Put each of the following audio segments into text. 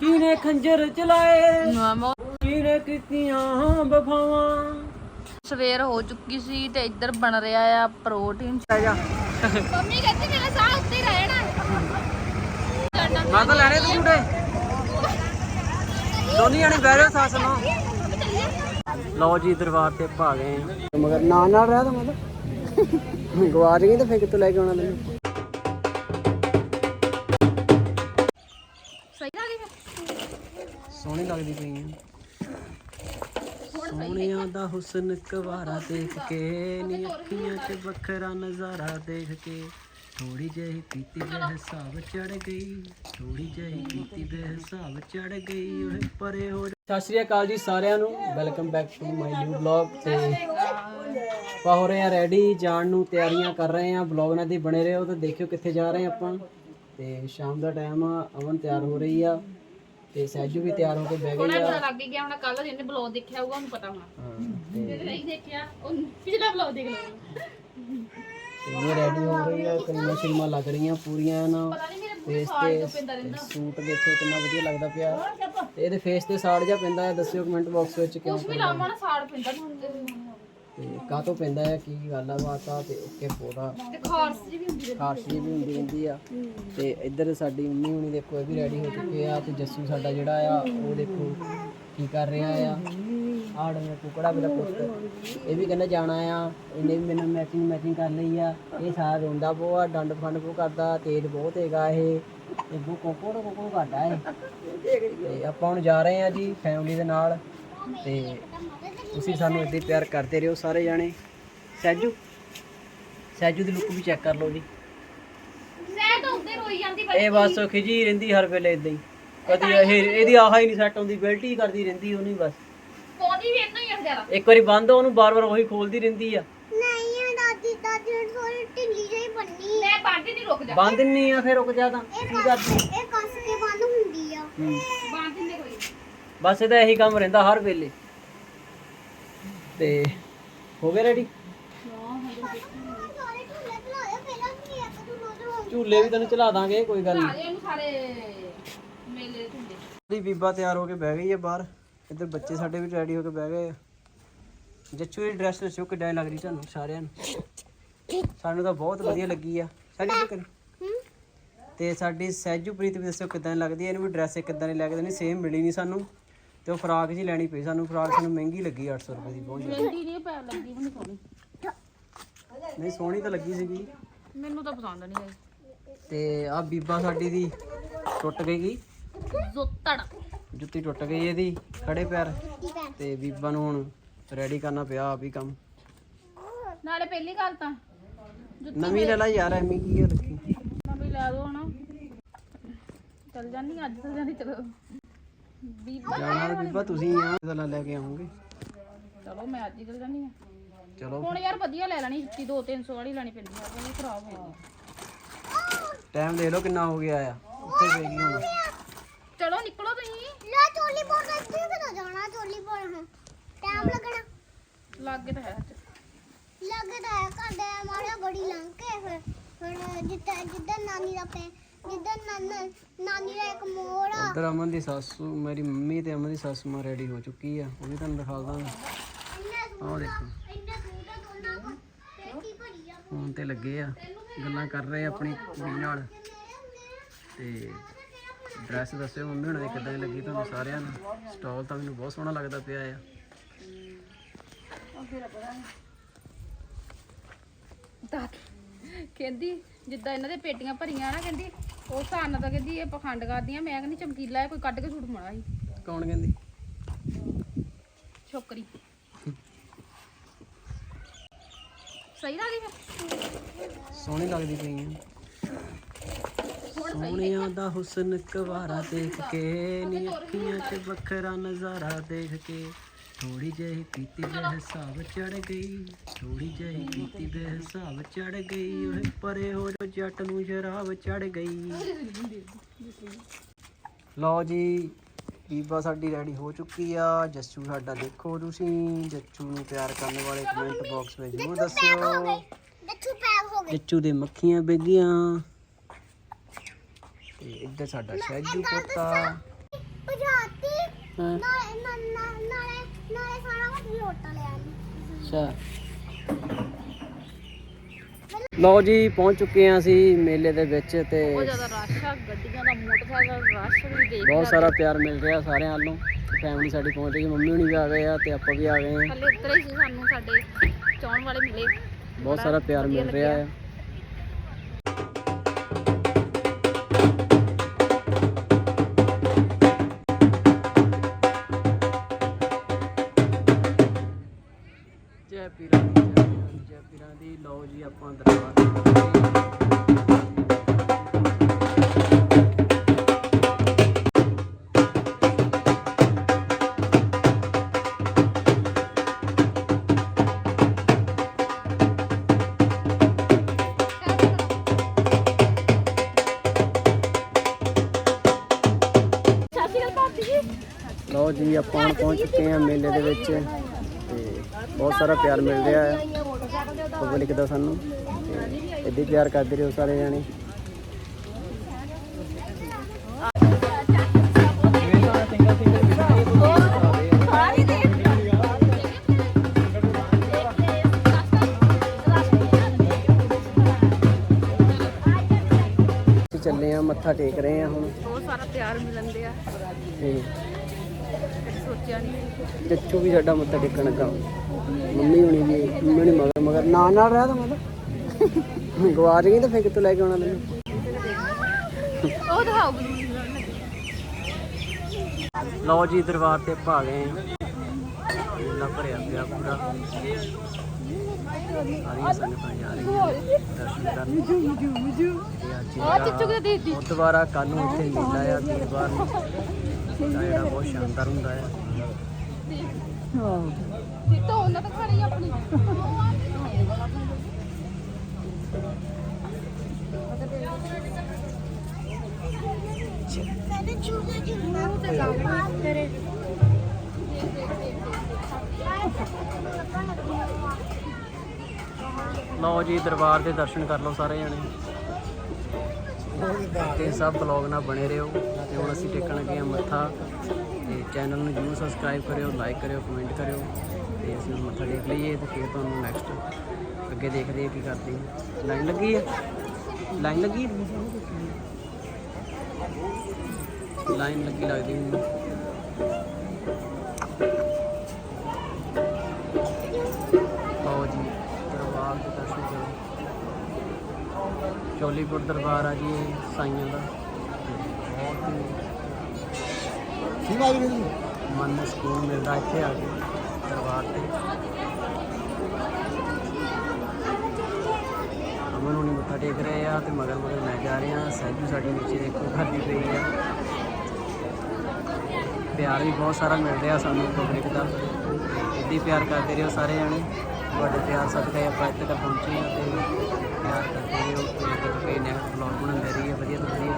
ਕਿਨੇ ਖੰਜਰ ਚਲਾਏ? ਕਿਨੇ ਕੀਤੀਆਂ ਵਫਾਵਾਂ? ਸਵੇਰ ਹੋ ਚੁੱਕੀ ਸੀ ਤੇ ਇੱਧਰ ਬਣ ਰਿਹਾ ਆ ਪ੍ਰੋਟੀਨ। ਜਾ। ਮੰਮੀ ਕਹਿੰਦੀ ਮੇਰਾ ਸਾਹ ਉੱਤੇ ਹੀ ਰਹਿਣਾ। ਮੈਂ ਤਾਂ ਲੈਣੇ ਤੂੰ ਝੂਟੇ ਦੋਨੀ ਜਣੇ ਬਹਿ ਜਾਓ ਸੱਸ ਨੂੰ ਲਓ ਜੀ ਦਰਬਾਰ ਤੇ ਗਏ ਆ ਮਗਰ ਨਾਲ ਨਾਲ ਰਹਿ ਤਾਂ ਮਤਲਬ ਗਵਾਚ ਗਈ ਤਾਂ ਫੇਰ ਕਿੱਥੋਂ ਲੈ ਕੇ ਆਉਣਾ ਤੈਨੂੰ? ਸੋਹਣੀ ਲੱਗਦੀ ਪਈ ਆ। ਸੋਹਣਿਆਂ ਦਾ ਹੁਸਨ ਕਵਾਰਾ ਦੇਖ ਕੇ, ਨੀ ਅੱਖੀਆਂ 'ਚ ਵੱਖਰਾ ਨਜ਼ਾਰਾ ਦੇਖ ਕੇ। ਥੋੜੀ ਜਿਹੀ ਪੀਤੀ ਦੇ ਹਿਸਾਬ ਚੜ ਗਈ ਥੋੜੀ ਜਿਹੀ ਪੀਤੀ ਦੇ ਹਿਸਾਬ ਚੜ ਗਈ, ਓਏ ਪਰੇ ਹੋ ਸਤਿ ਸ਼੍ਰੀ ਅਕਾਲ ਜੀ ਸਾਰਿਆਂ ਨੂੰ। Welcome back to my new blog ਤੇ ਆਪਾਂ ਹੋ ਰਹੇ ਆ ਰੈਡੀ, ਜਾਣ ਨੂੰ ਤਿਆਰੀਆਂ ਕਰ ਰਹੇ ਆ। ਬਲੌਗ ਨਾਲ ਦੀ ਬਣੇ ਰਹੋ ਤੇ ਦੇਖਿਓ ਕਿੱਥੇ ਜਾ ਰਹੇ ਆ ਆਪਾਂ। ਤੇ ਸ਼ਾਮ ਦਾ ਟਾਈਮ ਆ ਅਮਨ ਤਿਆਰ ਹੋ ਰਹੀ ਆ। ਤੇ ਸਹਿਜੂ ਵੀ ਤਿਆਰ ਹੋ ਕੇ ਬਹਿ ਗਈ ਆ। ਲੱਗ ਗਿਆ ਹੁਣ ਕੱਲ ਜਿਹਨੇ ਬਲੌਗ ਦੇਖਿਆ ਹੋਊਗਾ ਉਹਨੂੰ ਪਤਾ ਹੋਣਾ। ਹਾਂ, ਤੇ ਨਹੀਂ ਦੇਖਿਆ ਉਹ ਪਿਛਲਾ ਬਲੌਗ ਦੇਖ ਲਓ ਇਹ ਰੈਡੀ ਹੋ ਰਹੀ ਆ ਕਰੀਆਂ ਲੱਗ ਰਹੀਆਂ ਪੂਰੀਆਂ ਨਾ। ਫੇਸ ਤੇ ਸੂਟ ਦੇਖੋ ਕਿੰਨਾ ਵਧੀਆ ਲੱਗਦਾ ਪਿਆ। ਤੇ ਇਹਦੇ ਫੇਸ ਤੇ ਸਾੜ ਜਾ ਪੈਂਦਾ ਹੈ ਦੱਸਿਓ ਕਮੈਂਟ ਬਾਕਸ ਵਿੱਚ ਕਿਉਂ ਪੈਂਦਾ। ਲਾਵਾਂ ਨਾ ਸਾੜ ਪਿੰਦਾ ਨੂੰ। ਤੇ ਕਾਹਤੋਂ ਪੈਂਦਾ ਹੈ ਕੀ ਗੱਲ ਆ ਬਾਤਾਂ ਤੇ ਓਕੇ ਪੋਦਾ ਤੇ ਖਾਰਸ ਜੀ ਵੀ ਹੁੰਦੀ ਖਾਰਸ਼ ਜੀ ਵੀ ਹੁੰਦੀ ਰਹਿੰਦੀ ਆ। ਤੇ ਇੱਧਰ ਸਾਡੀ ਮੰਮੀ ਹੁਣੀ ਦੇਖੋ ਇਹ ਵੀ ਰੈਡੀ ਹੋ ਚੁੱਕੇ ਆ ਤੇ ਜੱਸੂ ਸਾਡਾ ਜਿਹੜਾ ਆ ਉਹ ਦੇਖੋ ਕੀ ਕਰ ਰਿਹਾ ਆ। ਆੜ ਮੇਰਾ ਕੁਕੜਾ ਮੇਰਾ ਪੁੱਤ ਇਹ ਵੀ ਕਹਿੰਦਾ ਜਾਣਾ ਆ। ਇਹਨੇ ਵੀ ਮੈਨੂੰ ਮੈਚਿੰਗ ਮੈਚਿੰਗ ਕਰ ਲਈ ਆ। ਇਹ ਸਾਰਾ ਰੋਂਦਾ ਪੋਆ ਡੰਡ ਫੰਡ ਪੋ ਕਰਦਾ ਤੇਜ਼ ਬਹੁਤ ਹੈਗਾ ਇਹ। ਇਹ ਬੋ ਕੋਕੋ ਕੋਕੋ ਕਰਦਾ ਤੇ ਆਪਾਂ ਹੁਣ ਜਾ ਰਹੇ ਆ ਜੀ ਫੈਮਿਲੀ ਦੇ ਨਾਲ। ਤੇ ਤੁਸੀਂ ਸਾਨੂੰ ਇੱਦਾਂ ਹੀ ਪਿਆਰ ਕਰਦੇ ਰਹੋ ਸਾਰੇ ਜਾਣੇ। ਸੈਜੂ ਸੈਜੂ ਦੀ ਲੁੱਕ ਵੀ ਚੈੱਕ ਕਰ ਲਓ ਜੀ। ਸਹਿ ਤਾਂ ਉੱਤੇ ਰੋਈ ਜਾਂਦੀ ਇਹ ਬਸ ਖਿਜੀ ਰਹਿੰਦੀ ਹਰ ਵੇਲੇ ਇਦਾਂ ਹੀ। ਕਦੀ ਇਹ ਇਹਦੀ ਆਹਾ ਹੀ ਨਹੀਂ ਸੈੱਟ ਹੁੰਦੀ ਬੈਲਟ ਹੀ ਕਰਦੀ ਰਹਿੰਦੀ ਉਹਨੂੰ ਬਸ। ਪੌਦੀ ਵੀ ਇੰਨਾ ਹੀ ਅੰਦਰ ਇੱਕ ਵਾਰੀ ਬੰਦ ਆ, ਉਹਨੂੰ ਬਾਰ-ਬਾਰ ਉਹੀ ਖੋਲਦੀ ਰਹਿੰਦੀ ਆ। ਨਹੀਂ ਦਾਦੀ ਦਾਦੀ ਥੋੜੀ ਢਿੱਲੀ ਜਿਹੀ ਬੰਨੀ ਮੈਂ ਬਾਂਦੀ ਨਹੀਂ ਰੁਕ ਜਾ। ਬੰਦ ਨਹੀਂ ਆ ਫਿਰ ਰੁਕ ਜਾ ਤਾਂ। ਕੀ ਕਰਦੀ ਇਹ ਕੱਸ ਕੇ ਬੰਨ ਹੁੰਦੀ ਆ। ਹੂੰ। ਬਾਂਦੀ ਨਹੀਂ ਕੋਈ ਬਸ ਇਹਦਾ ਇਹੀ ਕੰਮ ਰਹਿੰਦਾ ਹਰ ਵੇਲੇ। ਤੇ ਹੋ ਗਏ ਰੈਡੀ ਝੂਲੇ ਵੀ ਤੈਨੂੰ ਚਲਾ ਦਾਂਗੇ, ਕੋਈ ਗੱਲ ਨਹੀਂ। ਇਹਨੂੰ ਸਾਰੇ ਮੇਲੇ ਹੁੰਦੇ ਦੀ ਬੀਬਾ ਤਿਆਰ ਹੋ ਕੇ ਬਹਿ ਗਈ ਹੈ ਬਾਹਰ। ਇੱਧਰ ਬੱਚੇ ਸਾਡੇ ਵੀ ਰੈਡੀ ਹੋ ਕੇ ਬਹਿ ਗਏ ਆ। ਜੱਚੂ ਦੀ ਡਰੈਸ ਦੱਸਿਓ, ਕਿੱਦਾਂ ਦੀ ਲੱਗ ਰਹੀ ਤੁਹਾਨੂੰ ਸਾਰਿਆਂ ਨੂੰ? ਸਾਨੂੰ ਤਾਂ ਬਹੁਤ ਵਧੀਆ ਲੱਗੀ ਆ। ਸਾਡੀ ਕੀ ਕਰੀ। ਤੇ ਸਾਡੀ ਸਹਿਜੂਪ੍ਰੀਤ ਵੀ ਦੱਸਿਓ, ਕਿੱਦਾਂ ਦੀ ਲੱਗਦੀ ਹੈ ਇਹਨੂੰ ਵੀ ਡਰੈਸ ਕਿੱਦਾਂ ਦੀ ਲੱਗ ਦੇਣੀ ਸੇਮ ਮਿਲੀ ਨਹੀਂ ਸਾਨੂੰ। ਤੇ ਉਹ ਫਰਾਕ ਜੀ ਲੈਣੀ ਪਈ ਸਾਨੂੰ ਫਰਾਕ ਸਾਨੂੰ ਮਹਿੰਗੀ ਲੱਗੀ 800 ਰੁਪਏ ਦੀ ਬਹੁਤ ਜ਼ਿਆਦਾ। ਨਹੀਂ ਪੈ ਲੱਗੀ ਮੈਨੂੰ ਸੋਹਣੀ। ਨਹੀਂ ਸੋਹਣੀ ਤਾਂ ਲੱਗੀ ਸੀਗੀ। ਮੈਨੂੰ ਤਾਂ ਪਸੰਦ ਨਹੀਂ ਆਈ। ਤੇ ਆ ਬੀਬਾ ਸਾਡੀ ਦੀ ਟੁੱਟ ਗਈ ਗੀ ਜ਼ੁੱਤੜ। ਜੁੱਤੀ ਟੁੱਟ ਗਈ ਇਹਦੀ ਖੜੇ ਪੈਰ। ਤੇ ਬੀਬਾ ਨੂੰ ਹੁਣ ਰੈਡੀ ਕਰਨਾ ਪਿਆ ਆਪ ਹੀ ਕੰਮ। ਨਾਲੇ ਪਹਿਲੀ ਗੱਲ ਤਾਂ ਨਵੀਂ ਲੈ ਲਾ ਯਾਰ ਐਵੇਂ ਕੀ ਰੱਖੀ ਨਵੀਂ ਲੈ ਦੋ ਹਣਾ। ਚੱਲ ਜਾਨੀ ਅੱਜ ਚੱਲ ਜਾਨੀ ਚਲੋ। ਬੀਬਾ ਜਾਣਾ ਤਾਂ ਬੀਬਾ ਤੁਸੀਂ ਆ ਗੱਲਾਂ ਲੈ ਕੇ ਆਉਂਗੇ। ਚਲੋ ਮੈਂ ਅੱਜ ਹੀ ਚੱਲ ਜਾਨੀ ਆ। ਚਲੋ। ਹੁਣ ਯਾਰ ਵਧੀਆ ਲੈ ਲੈਣੀ ਜੁੱਤੀ 2 300 ਵਾਲੀ ਲੈਣੀ ਪੈਂਦੀ ਆ ਉਹ ਖਰਾਬ ਹੋ ਜਾਂਦੀ ਟਾਈਮ ਦੇਖ ਲਓ ਕਿੰਨਾ ਹੋ ਗਿਆ ਆ ਉੱਥੇ ਪਈ ਗਈ ਹੁਣ। ਚਲੋ ਨਿਕਲੋ ਤੁਸੀਂ। ਲੈ ਚੋਲੀ ਬੋਲ ਇੱਥੇ ਕਿਦੋਂ ਜਾਣਾ ਚੋਲੀ ਬੋਲ ਹਾਂ ਟਾਈਮ ਲੱਗਣਾ। ਲੱਗੇ ਤਾਂ ਹੈ ਅੱਜ। ਲੱਗਦਾ ਹੈ ਘਰਦੇ ਮਾਰਿਆ ਗੜੀ ਲੰਘ ਕੇ ਫਿਰ ਫਿਰ ਜਿੱਦਾਂ ਜਿੱਦਾਂ ਨਾਨੀ ਦਾ ਪੈ ਜਿੱਦਾਂ ਨਾਨਾ ਨਾਨੀ ਦਾ ਇੱਕ ਮੋੜ ਆ। ਉਧਰ ਅਮਨ ਦੀ ਸਾਸੂ ਮੇਰੀ ਮੰਮੀ ਤੇ ਅਮਨ ਦੀ ਸੱਸ ਮਾਂ ਰੈਡੀ ਹੋ ਚੁੱਕੀ ਆ। ਉਹ ਵੀ ਤੁਹਾਨੂੰ ਦਿਖਾ ਦਾਂਗੇ ਆਹ ਦੇਖੋ। ਫੋਨ ਤੇ ਲੱਗੇ ਆ। ਗੱਲਾਂ ਕਰ ਰਹੇ ਆ ਆਪਣੀ ਕੁੜੀ ਨਾਲ। ਤੇ ਡਰੈਸ ਦੱਸਿਓ। ਮੰਮੀ ਹੁਣਾਂ ਦੀ ਕਿੱਦਾਂ ਦੀ ਲੱਗੀ ਤੁਹਾਨੂੰ ਸਾਰਿਆਂ ਨੂੰ ਸਟਾਲ ਤਾਂ ਮੈਨੂੰ ਬਹੁਤ ਸੋਹਣਾ ਲੱਗਦਾ ਪਿਆ ਆ। ਦਾਤ ਕਹਿੰਦੀ ਜਿੱਦਾਂ ਇਹਨਾਂ ਦੇ ਪੇਟੀਆਂ ਭਰੀਆਂ ਨਾ ਕਹਿੰਦੀ ਉਸ ਹਿਸਾਬ ਨਾਲ ਤਾਂ ਕਹਿੰਦੀ ਇਹ ਪਖੰਡ ਕਰਦੀਆਂ ਮੈਂ ਕਹਿੰਦੀ ਚਮਕੀਲਾ ਹੈ ਕੋਈ ਕੱਢ ਕੇ ਸੂਟ ਮਾੜਾ ਸੀ। ਕੌਣ ਕਹਿੰਦੀ? ਛੋਕਰੀ। ਸਹੀ ਲੱਗੀ ਫਿਰ? ਸੋਹਣੀ ਲੱਗਦੀ ਪਈ ਆ। ਸੋਹਣਿਆਂ ਦਾ ਹੁਸਨ ਕਵਾਰਾ ਦੇਖ ਕੇ ਨੀ ਅੱਖੀਆਂ 'ਚ ਵੱਖਰਾ ਨਜ਼ਾਰਾ ਦੇਖ ਕੇ। ਥੋੜੀ ਜਿਹੀ ਪੀਤੀ ਦੇ ਹਿਸਾਬ ਚੜ ਗਈ ਥੋੜੀ ਜਿਹੀ ਪੀਤੀ ਦੇ ਹਿਸਾਬ ਚੜ ਗਈ ਓਏ ਪਰੇ ਹੋ ਜੋ ਜੱਟ ਨੂੰ ਸ਼ਰਾਬ ਚੜ ਗਈ। ਲਓ ਜੀ ਬੀਬਾ ਸਾਡੀ ਰੈਡੀ ਹੋ ਚੁੱਕੀ ਆ। ਜੱਸੂ ਸਾਡਾ ਦੇਖੋ ਤੁਸੀਂ ਜੱਸੂ ਨੂੰ ਪਿਆਰ ਕਰਨ ਵਾਲੇ ਕਮੈਂਟ ਬਾਕਸ ਵਿੱਚ ਜ਼ਰੂਰ ਦੱਸਿਓ। ਦੱਛੂ ਪੈਕ ਹੋ ਗਏ। ਜੱਚੂ ਦੇ ਮੱਖੀਆਂ ਬੈਗੀਆਂ। ਤੇ ਇੱਧਰ ਸਾਡਾ ਸ਼ੈਜੂ ਪੋਤਾ। ਭਜਾਤੀ ਹਾਂ? ਨਾਲੇ ਨਾ- ਨਾ- ਨਾਲੇ ਨਾਲੇ ਸਾਰਾ ਕੁਝ ਲੋਟਾ ਲਿਆ ਨੀ। ਅੱਛਾ। ਲਓ ਜੀ ਪਹੁੰਚ ਚੁੱਕੇ ਹਾਂ ਅਸੀਂ ਮੇਲੇ ਦੇ ਵਿੱਚ ਤੇ ਬਹੁਤ ਜ਼ਿਆਦਾ ਰਸ਼ ਆ ਗੱਡੀਆਂ ਦਾ ਮੋਟਰਸਾਈਕਲ ਰਸ਼ ਵੀ ਦੇਖ ਬਹੁਤ ਸਾਰਾ ਪਿਆਰ ਮਿਲ ਰਿਹਾ ਸਾਰਿਆਂ ਵੱਲੋਂ। ਫੈਮਿਲੀ ਸਾਡੀ ਪਹੁੰਚ ਗਈ ਮੰਮੀ ਹੁਣੀ ਵੀ ਆ ਗਏ ਆ ਤੇ ਆਪਾਂ ਵੀ ਆ ਗਏ ਆ ਥੱਲੇ ਉਤਰੇ ਹੀ ਸੀ ਸਾਨੂੰ ਸਾਡੇ ਚਾਉਣ ਵਾਲੇ ਮਿਲੇ। ਬਹੁਤ ਸਾਰਾ ਪਿਆਰ ਮਿਲ ਰਿਹਾ। ਆ। ਪੀਰਾਂ ਦੀ ਜੈ ਪੀਰਾਂ ਦੀ ਜੈ ਪੀਰਾਂ ਦੀ। ਲਓ ਜੀ ਆਪਾਂ ਦਰਬਾਰ। ਲਓ ਜੀ ਆਪਾਂ ਪਹੁੰਚ ਚੁੱਕੇ ਹਾਂ ਮੇਲੇ ਦੇ ਵਿੱਚ। ਬਹੁਤ ਸਾਰਾ ਪਿਆਰ ਮਿਲ ਰਿਹਾ ਹੈ। ਪਬਲਿਕ ਦਾ ਸਾਨੂੰ। ਇੱਦਾਂ ਪਿਆਰ ਕਰਦੇ ਰਹੋ ਸਾਰੇ ਜਾਣੇ। ਚੱਲੇ ਆ ਮੱਥਾ ਟੇਕ ਰਹੇ ਆ ਹੁਣ। ਬਹੁਤ ਸਾਰਾ ਪਿਆਰ ਮਿਲਣ ਦਿਆ ਚੱਚੂ ਵੀ ਸਾਡਾ ਮੱਥਾ ਟੇਕਣ ਲੱਗਾ। ਮੰਮੀ ਹੁਣੀ ਵੀ ਮੰਮੀ ਹੁਣੀ ਮਗਰ ਮਗਰ। ਨਾਲ ਨਾਲ ਰਹਿ ਤਾਂ ਮਤਲਬ। ਗਵਾਚ ਗਈ ਤਾਂ ਫਿਰ ਕਿੱਥੋਂ ਲੈ ਕੇ ਆਉਣਾ ਤੈਨੂੰ ਉਹ ਦਿਖਾਓ ਲਓ ਜੀ ਦਰਬਾਰ ਤੇ ਆ ਗਏ ਮੇਲਾ ਭਰਿਆ ਪਿਆ ਪੂਰਾ। ਸਾਰੀਆਂ ਸੰਗਤਾਂ ਜਾ ਰਹੀਆਂ। ਦਰਸ਼ਨ ਕਰਨ। ਤੇ ਅੱਜ ਆ ਚਿੱਚੂ ਕਿਤੇ ਦੇ ਦਿੱਤੀ ਦੁਬਾਰਾ ਕੱਲ ਨੂੰ ਇੱਥੇ ਮੇਲਾ ਆ ਵੀਰਵਾਰ ਨੂੰ। ਜਿਹੜਾ ਬਹੁਤ ਸ਼ਾਨਦਾਰ ਹੁੰਦਾ ਆ ਜਿੱਤੋ ਉਹਨਾਂ ਤਾਂ ਖੜੀ ਆਪਣੀ। ਕਹਿੰਦੇ ਝੂਲੇ ਝੂਲਣਾ ਤੇ ਲਾਉਂਦਾ ਤੇਰੇ। ਲਓ ਜੀ ਦਰਬਾਰ ਦੇ ਦਰਸ਼ਨ ਕਰ ਲਓ ਸਾਰੇ ਜਣੇ। ਤੇ ਸਭ ਬਲੌਗ ਨਾਲ ਬਣੇ ਰਹੋ ਤੇ ਹੁਣ ਅਸੀਂ ਟੇਕਣ ਲੱਗੇ ਹਾਂ ਮੱਥਾ। ਤੇ ਚੈਨਲ ਨੂੰ ਜਰੂਰ ਸਬਸਕ੍ਰਾਈਬ ਕਰਿਓ ਲਾਈਕ ਕਰਿਓ ਕਮੈਂਟ ਕਰਿਓ। ਤੇ ਅਸੀਂ ਹੁਣ ਮੱਥਾ ਟੇਕ ਲਈਏ ਤੇ ਫਿਰ ਤੁਹਾਨੂੰ ਨੈਕਸਟ ਅੱਗੇ ਦੇਖਦੇ ਹਾਂ ਕੀ ਕਰਦੇ ਹਾਂ। ਲਾਈਨ ਲੱਗੀ ਹੈ? ਲਾਈਨ ਲੱਗੀ ਲਾਈਨ ਲੱਗੀ ਲੱਗਦੀ ਮੈਨੂੰ ਆਓ ਜੀ, ਦਰਬਾਰ ਦੇ ਦਰਸ਼ਨ ਕਰੋ। ਚੋਲੀਪੁਰ ਦਰਬਾਰ ਆ ਜੀ ਇਹ ਸਾਈਆਂ ਦਾ ਮਨ ਨੂੰ ਸਕੂਨ ਮਿਲਦਾ ਇੱਥੇ ਆ ਕੇ ਦਰਬਾਰ ਤੇ। ਅਮਨ ਹੁਣੀ ਮੱਥਾ ਟੇਕ ਰਹੇ ਆ ਤੇ ਮਗਰ ਮਗਰ ਮੈਂ ਜਾ ਰਿਹਾ ਸਹਿਜੂ ਸਾਡੀ ਨੀਚੇ ਦੇਖੋ ਘਰ ਦੀ ਪਈ ਆ। ਪਿਆਰ ਵੀ ਬਹੁਤ ਸਾਰਾ ਮਿਲ ਰਿਹਾ ਸਾਨੂੰ ਪਬਲਿਕ ਦਾ। ਇੱਦਾਂ ਪਿਆਰ ਕਰਦੇ ਰਹੋ ਸਾਰੇ ਜਾਣੇ। ਤੁਹਾਡੇ ਪਿਆਰ ਸਦਕਾ ਆਪਾਂ ਇੱਥੇ ਤੱਕ ਪਹੁੰਚੇ ਹਾਂ ਤੇ ਪਿਆਰ ਕਰਦੇ ਰਹੋ। ਤੇ ਕਈ ਨੈਕਸਟ ਵਲੌਗ ਬਣਾਉਂਦੇ ਰਹੀਏ ਵਧੀਆ ਤੋਂ ਵਧੀਆ।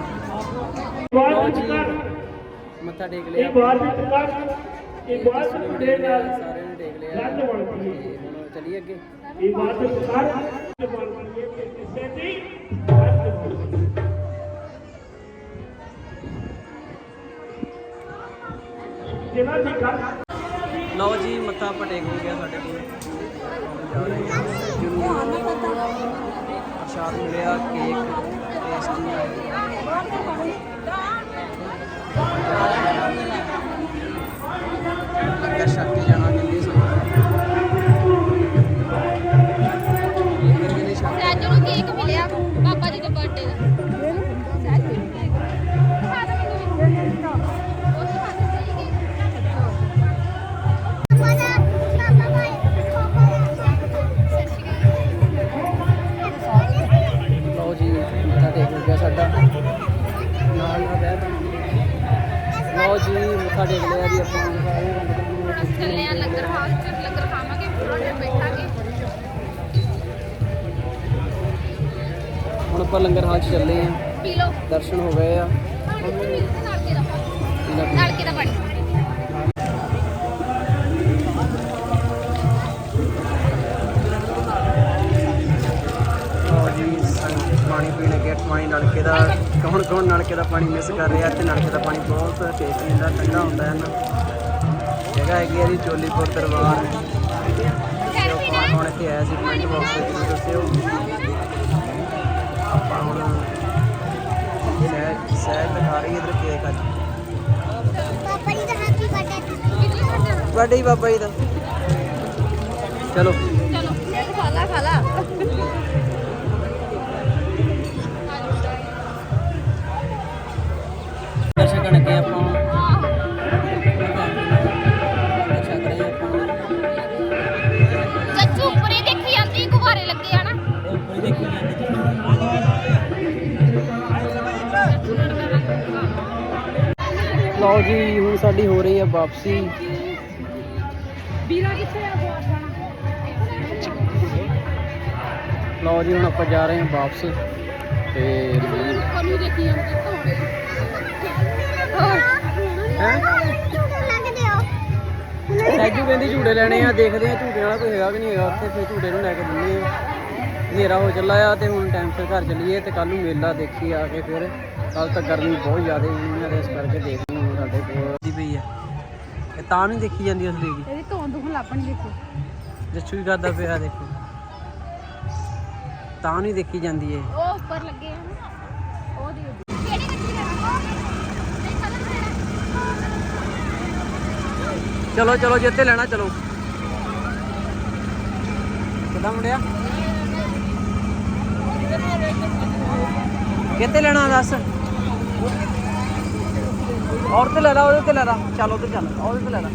ਮੱਥਾ ਟੇਕ ਲਿਆ। ਇੱਕ ਵਾਰ ਵਿੱਚ ਕਰ ਇੱਕ ਵਾਰ ਸਾਰਿਆਂ ਦੇ ਨਾਲ ਨੇ ਟੇਕ ਲਿਆ ਲੱਗ ਵੜਦੀ ਹੈ ਤੇ ਹੁਣ ਚੱਲੀਏ ਅੱਗੇ ਇੱਕ ਵਾਰ ਵਿੱਚ ਕਰ ਤੇ ਬਣਦੀ ਹੈ ਕਿ ਕਿਸੇ ਦੀ ਜਿਨ੍ਹਾਂ ਦੀ ਗੱਲ ਲਓ ਜੀ ਮੱਥਾ ਆਪਾਂ ਟੇਕ ਹੋ ਗਿਆ ਸਾਡੇ ਕੋਲ ਜਾ ਰਹੇ ਹਾਂ ਸੈਜੂ ਨੂੰ ਪ੍ਰਸ਼ਾਦ ਮਿਲਿਆ ਕੇਕ ਪੇਸਟੀਆਂ ਲੰਗਰ Arkadaşlar ਹੁਣ 'ਚ ਚੱਲੇ ਆਂ। ਦਰਸ਼ਨ ਹੋ ਗਏ ਆ। ਨਲਕੇ ਦਾ ਪਾਣੀ। ਇਹਨਾਂ ਨਲਕੇ ਦਾ ਪਾਣੀ ਲੱਗੇ ਪਾਣੀ ਨਲਕੇ ਦਾ ਕੌਣ ਕੌਣ ਨਲਕੇ ਦਾ ਪਾਣੀ ਮਿਸ ਕਰ ਰਿਹਾ? ਤੇ ਨਲਕੇ ਦਾ ਪਾਣੀ ਬਹੁਤ ਟੇਸਟੀ ਹੁੰਦਾ ਠੰਡਾ ਹੁੰਦਾ ਹੈ ਨਾ। ਜਗ੍ਹਾ ਹੈਗੀ ਹੈ ਜੀ ਚੋਲੀਪੁਰ ਦਰਬਾਰ। ਕੌਣ ਇੱਥੇ ਆਇਆ ਸੀ ਕਮੈਂਟ ਬਾਕਸ ਵਿੱਚ ਦੱਸਿਓ। ਸਹਿਜ ਦਿਖਾ ਰਹੀ ਇਧਰ ਕੇਕ ਅੱਜ। ਪਾਪਾ ਜੀ ਦਾ ਹੈਪੀ ਬਰਥਡੇ ਬਰਥਡੇ ਬਾਬਾ ਜੀ ਦਾ। ਚਲੋ। ਹੁਣ ਸਾਡੀ ਹੋ ਰਹੀ ਹੈ ਵਾਪਸੀ। ਵੀਰਾ ਕਿੱਥੇ ਆ ਲਓ ਜੀ ਹੁਣ ਆਪਾਂ ਜਾ ਰਹੇ ਹਾਂ ਵਾਪਸ। ਤੇ ਕੋਨੂੰ ਦੇਖੀ ਜਾਂਦੀ ਕਹਿੰਦੀ ਝੂੜੇ ਲੈਣੇ ਆ ਦੇਖਦੇ ਆ ਝੂਟੇ ਵਾਲਾ ਕੋਈ ਹੈਗਾ ਕਿ ਨਹੀਂ ਹੈਗਾ ਉੱਥੇ ਫਿਰ ਝੂਟੇ ਨੂੰ ਲੈ ਕੇ ਦਿੰਦੇ ਆ। ਹਨੇਰਾ ਹੋ ਚੱਲਾ ਆ ਤੇ ਹੁਣ ਟਾਈਮ ਸਿਰ ਘਰ ਚੱਲੀਏ ਤੇ ਕੱਲ ਨੂੰ ਮੇਲਾ ਦੇਖੀ ਆ ਕੇ ਫਿਰ। ਕੱਲ ਤਾਂ ਗਰਮੀ ਬਹੁਤ ਜ਼ਿਆਦਾ ਹੋਈ ਹੈ ਇਸ ਕਰਕੇ ਹੁਣ ਸਾਡੇ ਕੋਲ। ਦੀ ਪਈ ਆ। ਇਹ ਤਾਂ ਨਹੀਂ ਦੇਖੀ ਜਾਂਦੀ ਅਸਲੀ ਦੀ ਇਹਦੀ ਧੋਣ ਦੁਖਣ ਲੱਪਣੀ ਦੇਖੋ। ਜੱਸੂ ਵੀ ਕਰਦਾ ਪਿਆ ਦੇਖੋ। ਤਾਂ ਨਹੀਂ ਦੇਖੀ ਜਾਂਦੀ ਇਹ। ਉਹ ਉੱਪਰ ਲੱਗੇ ਆ ਨਾ। ਉਹ ਦੀ ਕਿਹੜੀ ਗੱਡੀ ਲੈਣਾ ਨਹੀਂ। ਕਲਰ ਲੈਣਾ ਚਲੋ ਚਲੋ ਜਿੱਤੇ ਲੈਣਾ ਚਲੋ। ਕਿੱਦਾਂ ਮੁੰਡਿਆ? ਕਿੱਥੇ ਲੈਣਾ ਦੱਸ? ਔਰ ਤੇ ਲੈ ਲਾ, ਉਹਦੇ ਤੇ ਲੈ ਲਾ। ਚੱਲ ਉਹਦੇ ਚੱਲ, ਉਹਦੇ ਤੇ ਲੈ ਲਾ।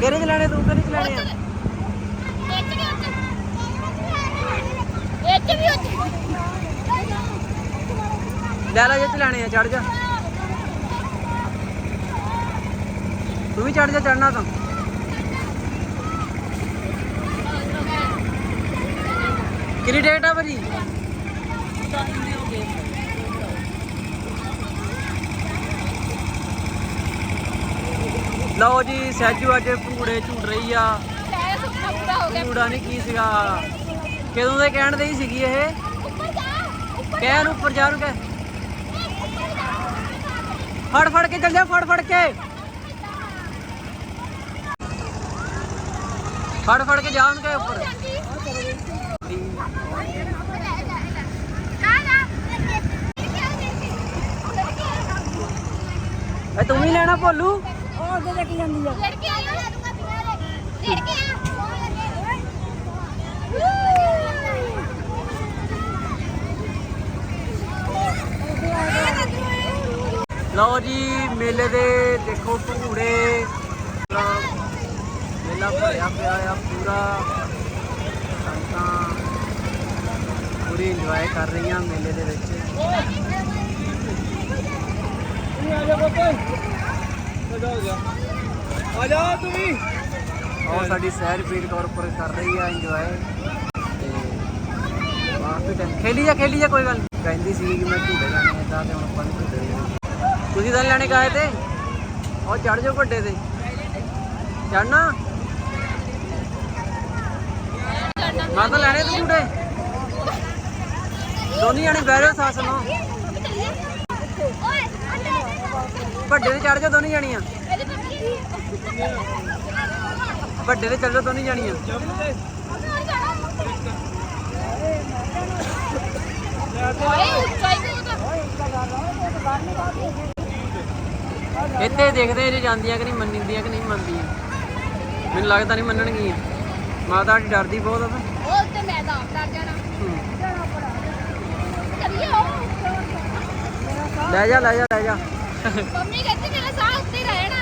ਕਿਹੜੇ ਚ ਲੈਣੇ ਤੂੰ, ਕਿਹੜੇ ਚ ਲੈਣੇ ਆ? ਇੱਥੇ ਵੀ ਉੱਤੇ ਇੱਥੇ ਲੈ ਲੈ ਜਿੱਥੇ ਲੈਣੇ ਆ ਚੜ ਜਾ। ਤੂੰ ਵੀ ਚੜ ਜਾ ਚੜਨਾ ਤਾਂ। ਕਿੰਨੀ ਟਿਕਟ ਆ ਭਾਜੀ? ਲਓ ਜੀ, ਸੈਜੂ ਅੱਜ ਭੂੜੇ ਝੂਟ ਰਹੀ ਆ। ਲੈ ਸੁਪਨਾ ਪੂਰਾ ਹੋ ਗਿਆ ਭੰਗੂੜਾ ਨਹੀਂ ਕੀ ਸੀਗਾ? ਕਦੋਂ ਦੇ ਕਹਿਣ ਦੇ ਹੀ ਸੀਗੀ ਇਹ? ਉੱਪਰ ਜਾ ਉੱਪਰ ਕਹਿ ਉੱਪਰ ਜਾ। ਨੂੰ ਫੜ ਫੜ ਕੇ ਚੱਲ ਜਾ, ਫੜ ਫੜ ਕੇ। ਫੜ ਫੜ ਕੇ ਜਾ ਉਹਨੂੰ ਉੱਪਰ। ਇਹ ਤੂੰ ਵੀ ਲੈਣਾ ਭੋਲੂ? ਉਹ ਅੱਗੇ ਲੈ ਕੇ ਜਾਂਦੀ ਆ। ਲੜਕੇ ਆ। ਲੜਕੇ ਲਓ ਜੀ ਮੇਲੇ ਦੇ ਦੇਖੋ ਭੰਗੂੜੇ। ਪੂਰਾ ਮੇਲਾ ਭਰਿਆ ਪਿਆ ਆ ਪੂਰਾ। ਸੰਗਤਾਂ ਪੂਰੀ ਇੰਜੋਏ ਕਰ ਰਹੀਆਂ ਮੇਲੇ ਦੇ ਵਿੱਚ। ਆ ਜਾ ਤੂੰ ਵੀ। ਔਰ ਸਾਡੀ ਸਹਿਰ ਫੀਡ ਕੌਰ ਕਰ ਰਹੀ ਆ ਇੰਜੋਏ ਤੇ ਕਾਫੀ ਟਾਈਮ ਖੇਲੀ ਜਾ ਖੇਲੀ ਜਾ ਕੋਈ ਗੱਲ ਨੀ। ਕਹਿੰਦੀ ਸੀ ਕਿ ਮੈਂ ਝੂਟੇ ਲੈਣੇ ਤਾਂ ਤੇ ਹੁਣ ਆਪਾਂ ਨੂੰ ਝੂਟੇ ਦੇ ਤੁਸੀਂ ਤਾਂ ਨੀ ਲੈਣੇ ਕਾਏ ਤੇ? ਉਹ ਚੜ ਜਾਓ ਵੱਡੇ ਤੇ। ਚੜਨਾ ਮੈਂ ਤਾਂ ਲੈਣੇ ਤੇ ਝੂਟੇ। ਦੋਨੀ ਜਾਣੇ ਬਹਿ ਰਹੇ ਹੋ ਸੱਸ ਨੂੰ ਵੱਡੇ ਤੇ ਚੜ ਜਾਓ ਦੋਨੀ ਜਾਣੀਆਂ। ਵੱਡੇ ਤੇ ਚੱਲ ਜਾਓ ਦੋਨੀ ਜਾਣੀਆਂ। ਇੱਥੇ ਦੇਖਦੇ ਜੇ ਜਾਂਦੀਆਂ ਕਿ ਨਹੀਂ ਮੰਨਦੀਆਂ ਕਿ ਨਹੀਂ ਮੰਨਦੀਆਂ। ਮੈਨੂੰ ਲੱਗਦਾ ਨਹੀਂ ਮੰਨਣਗੀਆਂ। ਮਾਤਾ ਦੀ ਡਰਦੀ ਬਹੁਤ ਆ ਤਾਂ। ਉਹ ਤੇ ਮੈਂ ਤਾਂ ਆਪ ਡਰ ਜਾਣਾ। ਹੂੰ। ਕਰੀਏ ਉਹ। ਲੈ ਜਾ ਲੈ ਜਾ ਲੈ ਜਾ। ਮੰਮੀ ਕਹਿੰਦੀ ਮੇਰਾ ਸਾਹ ਉੱਤੇ ਰਹਿਣਾ।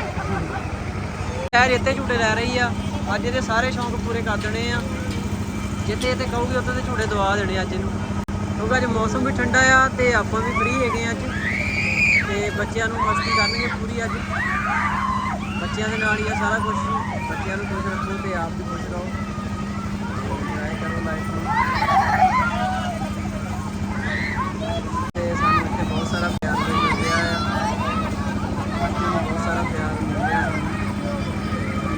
ਯਾਰ ਇੱਥੇ ਝੂਟੇ ਲੈ ਰਹੀ ਆ। ਅੱਜ ਇਹਦੇ ਸਾਰੇ ਸ਼ੌਂਕ ਪੂਰੇ ਕਰ ਦੇਣੇ ਆ। ਜਿੱਥੇ ਇੱਥੇ ਕਹੂਗੀ, ਉੱਥੇ ਤੇ ਝੂਟੇ ਦਵਾ ਦੇਣੇ ਅੱਜ ਇਹਨੂੰ। ਕਿਉਂਕਿ ਅੱਜ ਮੌਸਮ ਵੀ ਠੰਡਾ ਆ ਤੇ ਆਪਾਂ ਵੀ ਫ੍ਰੀ ਹੈਗੇ ਆ ਅੱਜ। ਤੇ ਬੱਚਿਆਂ ਨੂੰ ਮਸਤੀ ਕਰਨਗੇ ਪੂਰੀ ਅੱਜ। ਬੱਚਿਆਂ ਦੇ ਨਾਲ ਹੀ ਆ ਸਾਰਾ ਕੁਝ ਬੱਚਿਆਂ ਨੂੰ ਖੁਸ਼ ਰੱਖੋ ਤੇ ਆਪ ਵੀ ਖੁਸ਼ ਰਹੋ। ਇੰਜੋਏ ਕਰੋ ਲਾਈਫ ਨੂੰ ਤੇ ਸਾਨੂੰ ਇੱਥੇ ਬਹੁਤ ਸਾਰਾ ਪਿਆਰ ਮਿਲ ਰਿਹਾ ਆ ਬੱਚਿਆਂ ਨੂੰ ਬਹੁਤ ਸਾਰਾ ਪਿਆਰ ਮਿਲ ਰਿਹਾ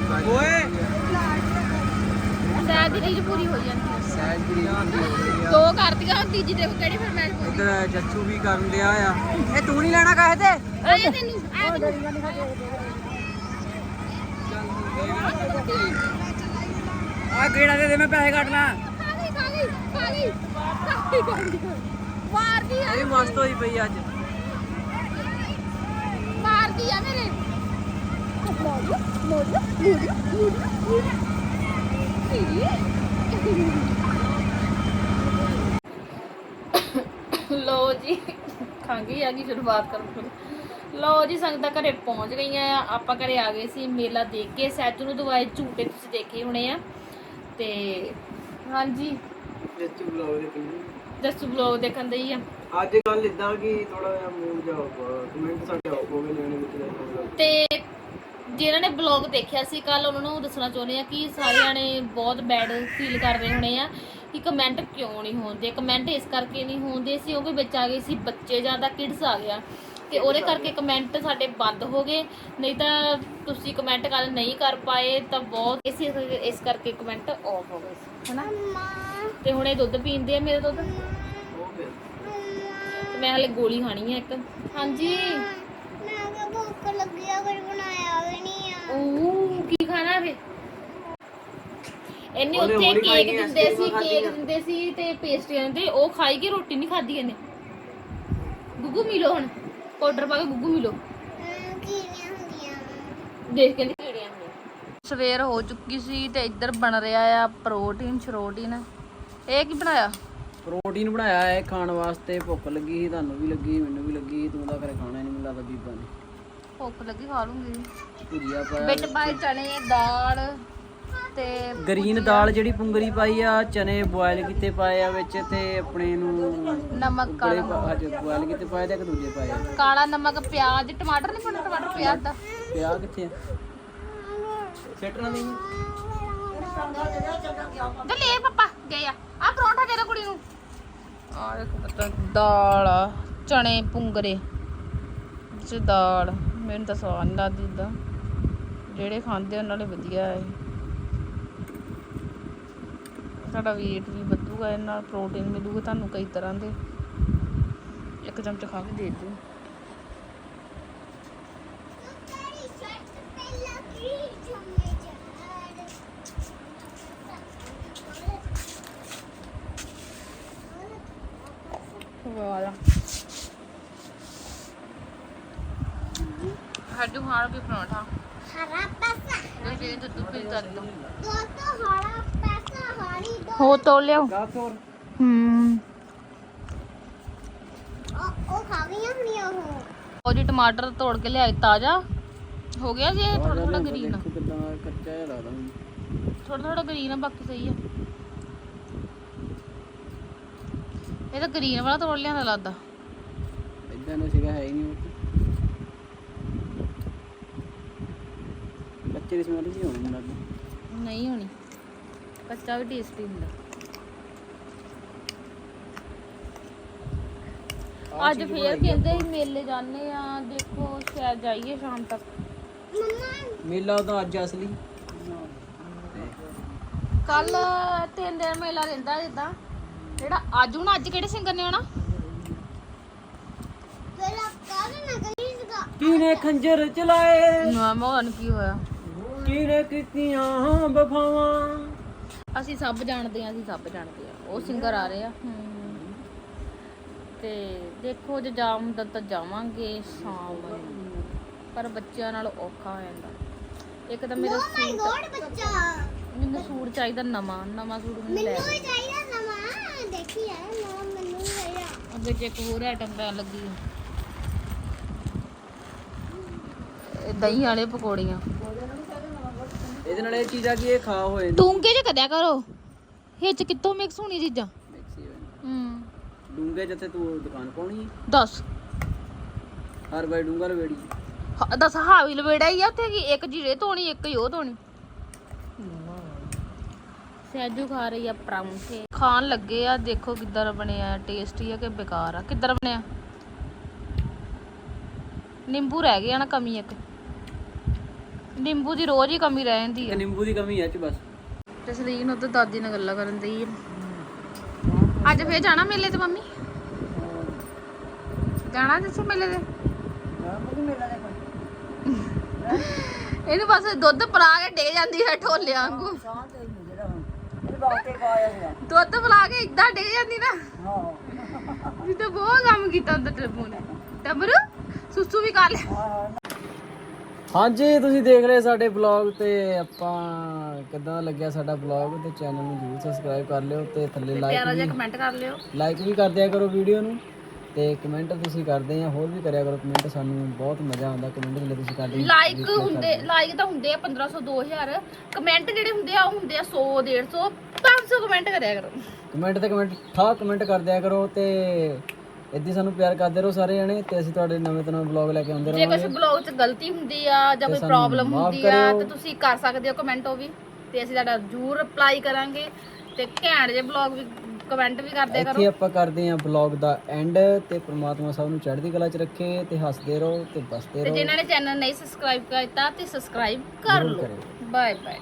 ਸਾਨੂੰ ਦੀ ਰੀਝ ਪੂਰੀ ਹੋ ਜਾਂਦੀ ਹੈ ਸਹਿਜ ਆ। ਦੋ ਕਰਦੀਆਂ ਹੁਣ ਤੀਜੀ ਦੇਖੋ ਕਿਹੜੀ ਫਰਮਾਇਸ਼ ਪੂਰੀ। ਇੱਧਰ ਜੱਸੂ ਵੀ ਕਰਨ ਡਿਆ ਆ। ਇਹ ਤੂੰ ਨਹੀਂ ਲੈਣਾ ਕਾਹੇ ਤੇ? ਆਇਆ ਤੈਨੂੰ ਆਇਆ ਤੈਨੂੰ। ਆ ਕਿਹੜਾ ਦੇ ਦੇ ਮੈਂ ਪੈਸੇ ਕੱਟਣਾ ਖਾ ਲਈ, ਖਾ ਲਈ ਮਾਰਦੀ ਆ। ਇਹ ਮਸਤ ਹੋਈ ਪਈ ਅੱਜ। ਮਾਰਦੀ ਆ ਮੇਰੇ। ਮੋੜੂ ਮੋੜੂ ਮੋੜੂ ਮੋੜੂ ਲੋ ਜੀ ਖੰਗੀ ਆ ਗਈ ਸ਼ੁਰੂਆਤ ਕਰਨ ਤੋਂ ਲੋ ਜੀ ਸੰਗਤਾਂ ਘਰੇ ਪਹੁੰਚ ਗਈਆਂ ਆ। ਆਪਾਂ ਘਰੇ ਆ ਗਏ ਸੀ ਮੇਲਾ ਦੇਖ ਕੇ। ਸੈਜੂ ਨੂੰ ਦਵਾਏ ਝੂਟੇ ਤੁਸੀਂ ਦੇਖੇ ਹੋਣੇ ਆ। ਤੇ ਹਾਂਜੀ ਜੱਸੂ ਬਲੌਗ ਦੇ। ਕਿੰਨੀ ਜੱਸੂ ਬਲੌਗ ਦੇਖਣ ਦੇ ਹੀ ਆ। ਅੱਜ ਕੱਲ ਇਦਾਂ ਕਿ ਥੋੜਾ ਜਿਹਾ ਮੂਡ ਜਾ ਕਮੈਂਟ ਸਾਡੇ ਗਏ ਲੈਣੇ ਵਿੱਚ ਤੇ ਜਿਨ੍ਹਾਂ ਨੇ ਬਲੌਗ ਦੇਖਿਆ ਸੀ ਕੱਲ ਉਹਨਾਂ ਨੂੰ ਦੱਸਣਾ ਚਾਹੁੰਦੇ ਆ ਕਿ ਸਾਰਿਆਂ ਨੇ ਬਹੁਤ ਬੈਡ ਫੀਲ ਕਰ ਰਹੇ ਹੋਣੇ ਆ ਕਿ ਕਮੈਂਟ ਕਿਉਂ ਨਹੀਂ ਹੁੰਦੇ ਕਮੈਂਟ ਇਸ ਕਰਕੇ ਨਹੀਂ ਹੁੰਦੇ ਸੀ ਕਿਉਂਕਿ ਵਿੱਚ ਆ ਗਏ ਸੀ ਬੱਚੇ ਜ਼ਿਆਦਾ ਕਿਡਸ ਆ ਗਿਆ। ਤੇ ਉਹਦੇ ਕਰਕੇ ਕਮੈਂਟ ਸਾਡੇ ਬੰਦ ਹੋ ਗਏ। ਨਹੀਂ ਤਾਂ ਤੁਸੀਂ ਕਮੈਂਟ ਕੱਲ ਨਹੀਂ ਕਰ ਪਾਏ ਤਾਂ ਬਹੁਤ ਇਸ ਇਸ ਕਰਕੇ ਕਮੈਂਟ ਆਫ ਹੋ ਗਏ ਸੀ, ਹਨਾ? ਤੇ ਹੁਣ ਇਹ ਦੁੱਧ ਪੀਂਦੇ ਆ ਮੇਰੇ ਦੁੱਧ? ਤੇ ਮੈਂ ਹਲੇ ਗੋਲੀ ਖਾਣੀ ਆ ਇੱਕ। ਹਾਂਜੀ। ਮੈਂ ਕਿਹਾ ਭੁੱਖ ਲੱਗੀ ਆ ਕੁਝ ਬਣਾਇਆ ਵੀ ਨਹੀਂ ਓ ਕੀ ਖਾਣਾ ਵੇ ਇਹਨੇ ਉਹਨੇ ਉੱਥੇ ਹੋਲੀ ਖਾਈ ਕੇਕ ਨਹੀਂ, ਦਿੰਦੇ ਸੀ ਆਈਸਕ੍ਰੀਮ ਖਾਧੀ ਕੇਕ ਆ। ਦਿੰਦੇ ਸੀ ਤੇ ਪੇਸਟਰੀਆਂ ਦਿੰਦੇ ਉਹ ਖਾਈ ਕੇ ਰੋਟੀ ਨਹੀਂ ਖਾਧੀ ਇਹਨੇ। ਗੁੱਗੂ ਮਿਲੋ ਹੁਣ ਪਾਊਡਰ ਪਾ ਕੇ ਗੁੱਗੂ ਮਿਲੋ। ਅਮ, ਕੀੜੀਆਂ ਹੁੰਦੀਆਂ ਦੇਖ ਕੇ ਕੀੜੀਆਂ ਸਵੇਰ ਹੋ ਚੁੱਕੀ ਸੀ ਤੇ ਇੱਧਰ ਬਣ ਰਿਹਾ ਆ ਪ੍ਰੋਟੀਨ ਸ਼ਰੋਟੀਨ। ਇਹ ਕੀ ਬਣਾਇਆ? ਪ੍ਰੋਟੀਨ ਬਣਾਇਆ ਹੈ ਖਾਣ ਵਾਸਤੇ ਭੁੱਖ ਲੱਗੀ ਸੀ ਤੁਹਾਨੂੰ ਵੀ ਲੱਗੀ ਮੈਨੂੰ ਵੀ ਲੱਗੀ ਤੂੰ ਤਾਂ ਕਰੇ ਖਾਣਾ ਨਹੀਂ ਮਿਲਦਾ ਬੀਬਾ ਨੇ। ਭੁੱਖ ਲੱਗੀ ਖਾ ਲੂੰਗੀ। ਭੁਜੀਆ ਪਾਇਆ ਬਿੱਟ ਪਾਏ ਚਣੇ ਦਾਲ ਤੇ ਗ੍ਰੀਨ ਦਾਲ ਜਿਹੜੀ ਪੁੰਗਰੀ ਪਾਈ ਆ ਚਨੇ ਬੋਇਲ ਕੀਤੇ ਪਾਏ ਆ ਵਿੱਚ ਤੇ ਆਪਣੇ ਨੂੰ ਨਮਕ ਕਾਲਾ ਅੱਜ ਬੋਇਲ ਕੀਤੇ ਪਾਏ ਤੇ ਇੱਕ ਦੂਜੇ ਪਾਏ ਆ। ਕਾਲਾ ਨਮਕ ਪਿਆਜ਼ ਟਮਾਟਰ ਨਹੀਂ ਪਾਉਣਾ ਟਮਾਟਰ ਪਿਆਜ਼ ਦਾ। ਪਿਆ ਕਿੱਥੇ ਆ? ਸੈਟਣਾ ਨਹੀਂ ਤੇ ਲੈ ਪਾਪਾ ਗਏ ਆ। ਆ ਪਰੌਂਠਾ ਦੇ ਦੇ ਕੁੜੀ ਨੂੰ। ਆ ਦੇਖੋ ਪਤਾ ਦਾਲ ਆ ਚਣੇ ਪੁੰਗਰੇ। ਚ ਦਾਲ ਮੈਨੂੰ ਤਾਂ ਸਵਾਦ ਨਹੀਂ ਲੱਗਦੀ ਦਾ ਜਿਹੜੇ ਖਾਂਦੇ ਉਹਨਾਂ ਲਈ ਵਧੀਆ ਹੈ। ਸਾਡਾ weight ਵੀ ਵਧੂਗਾ ਇਹ ਨਾਲ ਪ੍ਰੋਟੀਨ ਮਿਲੂਗਾ ਤੁਹਾਨੂੰ ਕਈ ਤਰ੍ਹਾਂ ਦੇ। ਇੱਕ ਚਮਚ ਖਾ ਕੇ ਦੇ ਦਿਓ ਤੇਰੀ ਵਾਲਾ ਹੱਡੂ ਖਾਣ ਕੇ ਪਰੌਂਠਾ। ਇਹ ਜੇ ਦੁੱਧ ਪੀ ਕਰ ਦੋ ਦੋ ਤੋਂ। ਹਰਾ ਪੈਸਾ ਹਾਰੀ ਦੋ ਹੋ। ਤੋ ਲਿਓ ਗਾਸ ਹੋਰ ਹੂੰ ਉਹ ਉਹ ਖਾ ਗਈਆਂ ਹੁਣੀਆਂ ਉਹ ਉਹ ਜੀ ਟਮਾਟਰ ਤੋੜ ਕੇ ਲਿਆਏ ਤਾਜ਼ਾ। ਹੋ ਗਿਆ ਜੀ ਥੋੜਾ ਥੋੜਾ ਗ੍ਰੀਨ। ਥੋੜਾ ਥੋੜਾ ਗ੍ਰੀਨ ਬਾਕੀ ਸਹੀ ਆ। ਇਹ ਤਾਂ ਗ੍ਰੀਨ ਵਾਲਾ ਤੋੜ ਲਿਆਂਦਾ ਲੱਗਦਾ। ਇਦਾਂ ਦਾ ਸੀਗਾ ਹੈ ਹੀ ਨਹੀਂ ਉਹ ਕੱਚੇ ਦੀ ਸਮੈਲ ਜੀ ਹੋਣੀ ਮੈਨੂੰ ਲੱਗਦਾ ਨਹੀਂ ਹੋਣੀ। ਕੱਚਾ ਵੀ ਟੇਸਟੀ ਹੁੰਦਾ। ਅੱਜ ਫੇਰ ਕਹਿੰਦੇ ਸੀ ਮੇਲੇ ਜਾਂਦੇ ਆ ਦੇਖੋ ਸ਼ਾਇਦ ਜਾਈਏ ਸ਼ਾਮ ਤੱਕ। ਮੰਮਾ ਮੇਲਾ ਤਾਂ ਅੱਜ ਅਸਲੀ। ਕੱਲ ਤਿੰਨ ਦਿਨ ਮੇਲਾ ਰਹਿੰਦਾ ਜਿੱਦਾਂ। ਜਿਹੜਾ ਅੱਜ ਹੁਣ ਅੱਜ ਕਿਹੜੇ ਸਿੰਗਰ ਨੇ ਆਉਣਾ? ਕੱਲ ਨਾ ਖੰਜਰ ਚਲਾਏ? ਨਾ ਮੋਹਨ ਕੀ ਹੋਇਆ? ਕਿਨੇ ਕੀਤੀਆਂ ਵਫਾਵਾਂ। ਅਸੀਂ ਸਭ ਜਾਣਦੇ ਆ ਅਸੀਂ ਸਭ ਜਾਣਦੇ ਆ ਉਹ ਸਿੰਗਰ ਆ ਰਹੇ ਆ। ਤੇ ਦੇਖੋ ਜੇ ਜਾ ਹੁੰਦਾ ਤਾਂ ਜਾਵਾਂਗੇ ਸ਼ਾਮ ਨੂੰ। ਪਰ ਬੱਚਿਆਂ ਨਾਲ ਔਖਾ ਹੋ ਜਾਂਦਾ। ਇੱਕ ਤਾਂ ਮੇਰਾ ਮਾਈ ਸੂਟ ਬੱਚਾ। ਮੈਨੂੰ ਸੂਟ ਚਾਹੀਦਾ ਨਵਾਂ। ਨਵਾਂ ਸੂਟ ਮੈਨੂੰ ਲੈ ਚਾਹੀਦਾ ਨਵਾਂ। ਦੇਖੀ ਆ ਨਵਾਂ ਮੈਨੂੰ ਚਾਹੀਦਾ। ਅੱਗੇ ਇੱਕ ਹੋਰ ਆਈਟਮ ਪੈਣ ਲੱਗੀ ਇਹ ਦਹੀਂ ਵਾਲੇ ਪਕੌੜੀਆਂ। ਇਹਦੇ ਨਾਲ ਇਹ ਚੀਜ਼ਾਂ ਕੀ ਇਹ ਖਾ ਹੋਏ ਡੂੰਗੇ ਚ ਕਦਿਆ ਕਰੋ। ਇਹ ਚ ਕਿੱਥੋਂ ਮਿਕਸ ਹੋਣੀ ਚੀਜ਼ਾਂ? ਹੂੰ ਡੂੰਗੇ ਜਿੱਥੇ ਤੂੰ ਦੁਕਾਨ ਪਾਉਣੀ ਹੈ। ਦੱਸ। ਹਰ ਵਾਰ ਡੂੰਗਾ ਲਵੇੜੀ। ਹ- ਦੱਸ ਹਾਵੀ ਲਵੇੜਾ ਹੀ ਆ ਉੱਥੇ ਕੀ ਇੱਕ ਜੀਰੇ ਧੋਣੀ ਇੱਕ ਹੀ ਉਹ ਧੋਣੀ? ਸੈਜੂ ਖਾ ਰਹੀ ਆ ਪਰਾਂਠੇ। ਖਾਣ ਲੱਗੇ ਆ ਦੇਖੋ ਕਿੱਦਾਂ ਬਣਿਆ ਟੇਸਟੀ ਆ ਕਿ ਬੇਕਾਰ ਆ? ਕਿੱਦਾਂ ਬਣਿਆ? ਨਿੰਬੂ ਰਹਿ ਗਿਆ ਨਾ ਕਮੀ ਇੱਕ। ਨਿੰਬੂ ਦੀ ਰੋਜ਼ ਹੀ ਕਮੀ ਰਹਿ ਜਾਂਦੀ ਆ। ਨਿੰਬੂ ਦੀ ਕਮੀ ਹੈ ਚ ਬਸ। ਤੇ ਸਲੀਨ ਉੱਤੇ ਦਾਦੀ ਨਾਲ ਗੱਲਾਂ ਕਰਨ ਦੀ ਅੱਜ ਫੇਰ ਜਾਣਾ ਮੇਲੇ ਤੇ ਮੰਮੀ? ਜਾਣਾ ਜਿੱਥੇ ਮੇਲੇ ਤੇ? ਇਹਨੂੰ ਬਸ ਦੁੱਧ ਪਲਾ ਕੇ ਡੇ ਜਾਂਦੀ ਹੈ ਢੋਲਿਆਂ ਵਾਂਗੂ। ਦੁੱਧ ਪਲਾ ਕੇ ਇਦਾਂ ਡੇ ਜਾਂਦੀ ਨਾ। ਤਾਂ ਬਹੁਤ ਕੰਮ ਕੀਤਾ ਹੁੰਦਾ ਟੱਬੂ ਨੇ। ਟੱਬਰੂ ਸੁਸੂ ਵੀ ਕਰ ਲਿਆ ਹਾਂਜੀ ਤੁਸੀਂ ਦੇਖ ਰਹੇ ਸਾਡੇ ਬਲੌਗ ਤੇ ਆਪਾਂ ਕਿੱਦਾਂ ਦਾ ਲੱਗਿਆ ਸਾਡਾ ਬਲੌਗ ਤੇ ਚੈਨਲ ਨੂੰ ਜਰੂਰ ਸਬਸਕ੍ਰਾਈਬ ਕਰ ਲਿਓ ਤੇ ਥੱਲੇ ਲਾਈਕ ਪਿਆਰਾ ਜਿਹਾ ਕਮੈਂਟ ਕਰ ਲਿਓ। ਲਾਈਕ ਵੀ ਕਰ ਦਿਆ ਕਰੋ ਵੀਡੀਓ ਨੂੰ ਤੇ ਕਮੈਂਟ ਤੁਸੀਂ ਕਰਦੇ ਆ ਹੋਰ ਵੀ ਕਰਿਆ ਕਰੋ ਕਮੈਂਟ ਸਾਨੂੰ ਬਹੁਤ ਮਜ਼ਾ ਆਉਂਦਾ ਕਮੈਂਟ ਜਿਹੜੇ ਤੁਸੀਂ ਕਰਦੇ ਲਾਈਕ ਹੁੰਦੇ ਲਾਈਕ ਤਾਂ ਹੁੰਦੇ ਆ 1500 2000 ਕਮੈਂਟ ਜਿਹੜੇ ਹੁੰਦੇ ਆ ਉਹ ਹੁੰਦੇ ਆ 100 150 500 ਕਮੈਂਟ ਕਰਿਆ ਕਰੋ। ਕਮੈਂਟ ਤੇ ਕਮੈਂਟ ਠਾ ਕਮੈਂਟ ਕਰ ਦਿਆ ਕਰੋ ਤੇ ਇੱਦਾਂ ਸਾਨੂੰ ਪਿਆਰ ਕਰਦੇ ਰਹੋ ਸਾਰੇ ਜਣੇ ਤੇ ਅਸੀਂ ਤੁਹਾਡੇ ਨਵੇਂ ਤੋਂ ਨਵੇਂ ਬਲੌਗ ਲੈ ਕੇ ਆਉਂਦੇ ਜੇ ਰਹਾਂਗੇ ਕੁਝ ਬਲੌਗ 'ਚ ਗਲਤੀ ਹੁੰਦੀ ਆ ਜਾਂ ਕੋਈ ਸਾਨੂੰ ਪ੍ਰੋਬਲਮ ਮਾਫ਼ ਹੁੰਦੀ ਆ ਕਰਿਓ। ਤੇ ਤੁਸੀਂ ਕਰ ਸਕਦੇ ਹੋ ਕਮੈਂਟ ਉਹ ਵੀ ਤੇ ਅਸੀਂ ਤੁਹਾਡਾ ਜ਼ਰੂਰ ਰਿਪਲਾਈ ਕਰਾਂਗੇ। ਤੇ ਘੈਂਟ ਜੇ ਬਲੌਗ ਵੀ ਕਮੈਂਟ ਵੀ ਕਰਦੇ ਕਰੋ ਇੱਥੇ ਆਪਾਂ ਕਰਦੇ ਹਾਂ ਬਲੌਗ ਦਾ ਐਂਡ ਤੇ ਪ੍ਰਮਾਤਮਾ ਸਭ ਨੂੰ ਚੜ੍ਹਦੀ ਕਲਾ 'ਚ ਰੱਖੇ ਤੇ ਹੱਸਦੇ ਰਹੋ ਤੇ ਬਸਦੇ ਤੇ ਰਹੋ। ਜਿਨ੍ਹਾਂ ਨੇ ਚੈਨਲ ਨਹੀਂ ਸਬਸਕ੍ਰਾਈਬ ਕੀਤਾ ਤੇ ਸਬਸਕ੍ਰਾਈਬ ਕਰ ਜ਼ਰੂਰ ਲਓ। ਕਰਿਓ। Bye bye